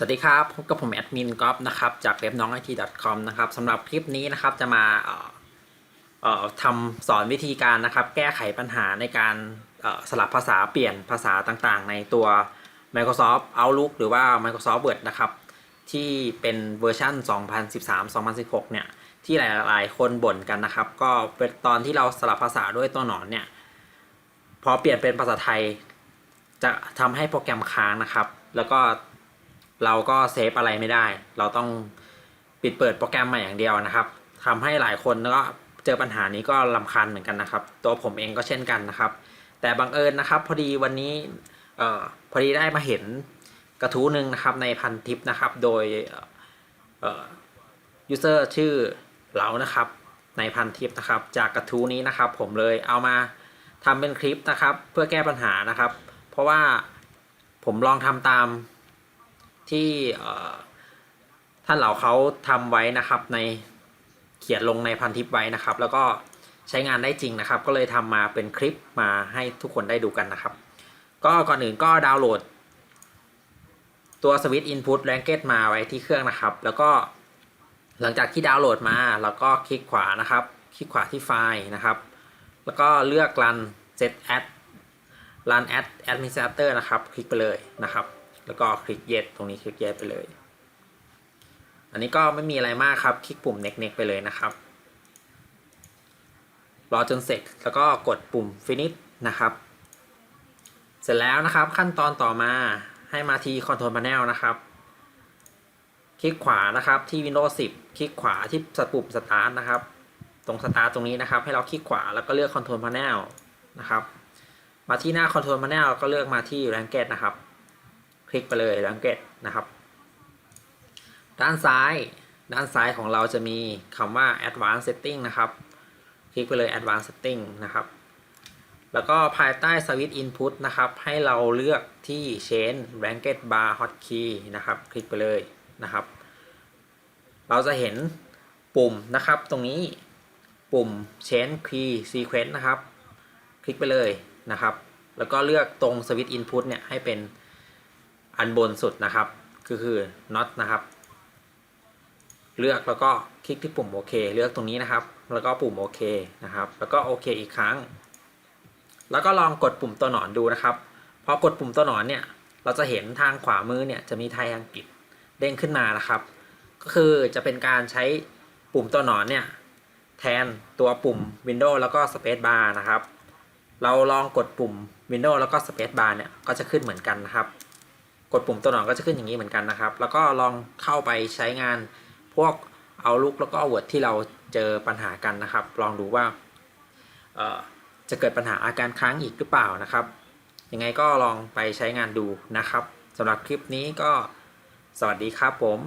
สวัสดีครับ พบกับผมแอดมินก๊อฟนะครับ จากเว็บน้องไอที .com นะครับสำหรับคลิปนี้นะครับจะมาเอ่อทำสอนวิธีการนะครับ แก้ไขปัญหาในการสลับภาษาเปลี่ยนภาษาต่างๆ ในตัว Microsoft Outlook หรือว่า Microsoft Word นะครับ ที่เป็นเวอร์ชัน2013-2016 เนี่ย ที่หลายๆ คนบ่นกันนะครับ ก็เป็นตอนที่เราสลับภาษาด้วยตัวหนอนเนี่ย พอเปลี่ยนเป็นภาษาไทย จะทำให้โปรแกรมค้างนะครับ แล้วก็ เราก็เซฟอะไรไม่ได้ เราต้องปิดเปิดโปรแกรมใหม่อย่างเดียวนะครับทำให้หลายคนก็เจอปัญหานี้ก็ลำคาญเหมือนกันนะครับ ตัวผมเองก็เช่นกันนะครับ แต่บังเอิญนะครับ พอดีวันนี้เอ่อพอดีได้มาเห็นกระทู้หนึ่งนะครับในพันทิปนะครับ โดยเอ่อยูเซอร์ชื่อเหลานะครับ ในพันทิปนะครับ จากกระทู้นี้นะครับ ผมเลยเอามาทำเป็นคลิปนะครับ เพื่อแก้ปัญหานะครับ เพราะว่าผมลองทำตาม ที่ท่านเหล่าเขาทำไว้นะครับในเขียนลงในพันทิปไว้นะครับ แล้วก็ใช้งานได้จริงนะครับ ก็เลยทำมาเป็นคลิปมาให้ทุกคนได้ดูกันนะครับ ก็ก่อนอื่นก็ดาวน์โหลด ตัว Switch Input Language มาไว้ที่เครื่องนะครับ แล้วก็หลังจากที่ดาวน์โหลดมาเราก็คลิกขวานะครับ คลิกขวาที่ไฟล์นะครับ แล้วก็เลือก run set ad run ad administrator นะครับ คลิกไปเลยนะครับ แล้วก็คลิก yes ตรงนี้คลิก yes ไปเลย อันนี้ก็ไม่มีอะไรมากครับ คลิกปุ่ม next next ไปเลยนะครับ รอจนเสร็จ แล้วก็กดปุ่ม finish นะครับ เสร็จแล้วนะครับขั้นตอนต่อมาให้มาที่ control panel นะครับ คลิกขวานะครับที่ Windows 10 คลิกขวาที่ปุ่ม start นะครับ ตรง start ตรงนี้นะครับ ให้เราคลิกขวาแล้วก็เลือก control panel นะครับ มาที่หน้า control panel ก็เลือกมาที่ language นะครับ คลิกไปเลย language นะครับ ด้านซ้าย ด้านซ้ายของเราจะมีคำว่า advanced setting นะครับ คลิกไปเลย advanced setting นะครับ แล้วก็ภายใต้ switch input นะครับ ให้เราเลือกที่ change blanket bar hotkey นะครับ คลิกไปเลยนะครับ เราจะเห็นปุ่มนะครับตรงนี้ปุ่ม change key sequence นะครับ คลิกไปเลยนะครับ แล้วก็เลือกตรง switch input เนี่ยให้เป็น อันบนสุดนะครับก็คือ not นะครับ เลือกแล้วก็คลิกที่ปุ่มโอเคเลือกตรงนี้นะครับ แล้วก็ปุ่มโอเคนะครับ แล้วก็โอเคอีกครั้ง แล้วก็ลองกดปุ่มตัวหนอนดูนะครับพอกดปุ่มตัวหนอนเนี่ยเราจะเห็นทางขวามือเนี่ยจะมีไทยอังกฤษเด้งขึ้นมานะครับ ก็คือจะเป็นการใช้ปุ่มตัวหนอนเนี่ยแทนตัวปุ่ม Windows แล้วก็ Space Bar นะครับ เราลองกดปุ่ม Windows แล้วก็ Space Bar เนี่ยก็จะขึ้นเหมือนกันนะครับ กดปุ่มตัวหนอนก็จะขึ้นอย่างนี้เหมือนกันนะครับ แล้วก็ลองเข้าไปใช้งานพวกเอาลุกแล้วก็เอาเวิร์ดที่เราเจอปัญหากันนะครับ ลองดูว่าจะเกิดปัญหาอาการค้างอีกหรือเปล่านะครับ ยังไงก็ลองไปใช้งานดูนะครับสำหรับคลิปนี้ก็สวัสดีครับผม